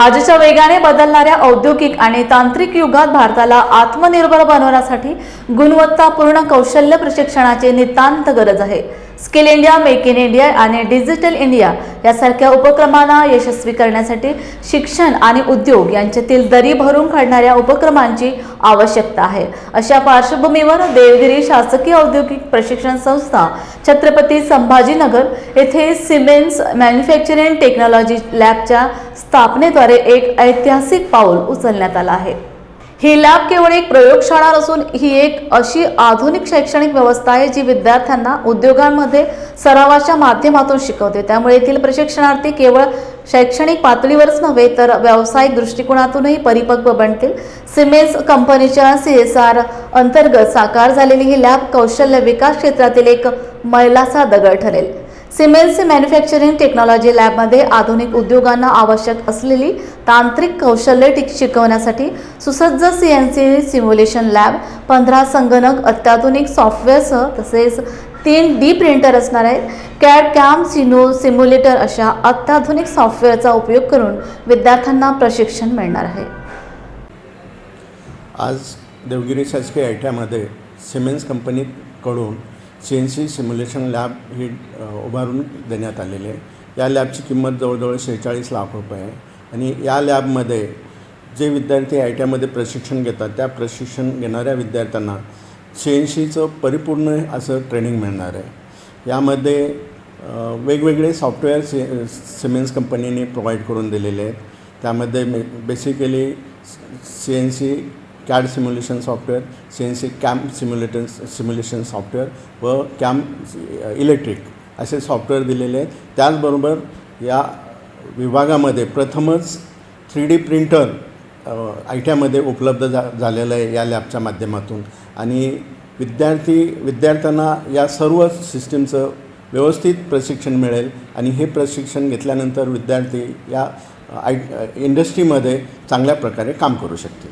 आजच्या वेगाने बदलणाऱ्या औद्योगिक आणि तांत्रिक युगात भारताला आत्मनिर्भर बनवण्यासाठी गुणवत्तापूर्ण कौशल्य प्रशिक्षणाची नितांत गरज आहे. Skill India make in India आणि डिजिटल इंडिया यासारख्या उपक्रमांना यशस्वी करण्यासाठी शिक्षण आणि उद्योग यांच्यातील दरी भरून काढणाऱ्या उपक्रमांची आवश्यकता आहे. अशा पार्श्वभूमीवर देवगिरी शासकीय औद्योगिक प्रशिक्षण संस्था छत्रपती संभाजीनगर येथे सिमेंट्स मॅन्युफॅक्चरिंग टेक्नॉलॉजी लॅबच्या स्थापनेद्वारे एक ऐतिहासिक पाऊल उचलण्यात आलं आहे. ही लॅब केवळ एक प्रयोगशाळा नसून ही एक अशी आधुनिक शैक्षणिक व्यवस्था आहे जी विद्यार्थ्यांना उद्योगांमध्ये सरावाच्या माध्यमातून शिकवते. त्यामुळे येथील प्रशिक्षणार्थी केवळ शैक्षणिक पातळीवरच नव्हे तर व्यावसायिक दृष्टिकोनातूनही परिपक्व बनतील. सिमेन्स कंपनीच्या सी एस आर अंतर्गत साकार झालेली ही लॅब कौशल्य विकास क्षेत्रातील एक मैलाचा दगड ठरेल. सिमेन्स मॅन्युफॅक्चरिंग टेक्नॉलॉजी लॅबमध्ये आधुनिक उद्योगांना आवश्यक असलेली तांत्रिक कौशल्य टिक शिकवण्यासाठी सुसज्ज C N C simulation lab पंधरा संगणक अत्याधुनिक सॉफ्टवेअरसह तसेच तीन डी प्रिंटर असणार आहेत. कॅड कॅम सिनो सिम्युलेटर अशा अत्याधुनिक सॉफ्टवेअरचा उपयोग करून विद्यार्थ्यांना प्रशिक्षण मिळणार आहे. आज देवगिरी शासकीय आय सिमेन्स कंपनीकडून C N C simulation lab ही उभारून देण्यात आलेली आहे. या लॅबची किंमत जवळजवळ शेहेचाळीस लाख रुपये आहे. आणि या लॅबमध्ये जे विद्यार्थी आय टी आयमध्ये प्रशिक्षण घेतात त्या प्रशिक्षण घेणाऱ्या विद्यार्थ्यांना सी एन सीचं परिपूर्ण असं ट्रेनिंग मिळणार आहे. यामध्ये वेगवेगळे सॉफ्टवेअर सि सिमेन्स कंपनीने प्रोव्हाइड करून दिलेले आहेत. त्यामध्ये basically C N C CAD simulation software C N C camp simulation simulation software व कॅम्प इलेक्ट्रिक uh, असे सॉफ्टवेअर दिलेले आहेत. त्याचबरोबर या विभागामध्ये प्रथमच three D printer I T आयमध्ये उपलब्ध झा झालेलं आहे या लॅबच्या माध्यमातून. आणि विद्यार्थी विद्यार्थ्यांना या सर्व सिस्टीमचं व्यवस्थित प्रशिक्षण मिळेल. आणि हे प्रशिक्षण घेतल्यानंतर विद्यार्थी या uh, आय uh, इंडस्ट्रीमध्ये चांगल्या प्रकारे काम करू शकतील.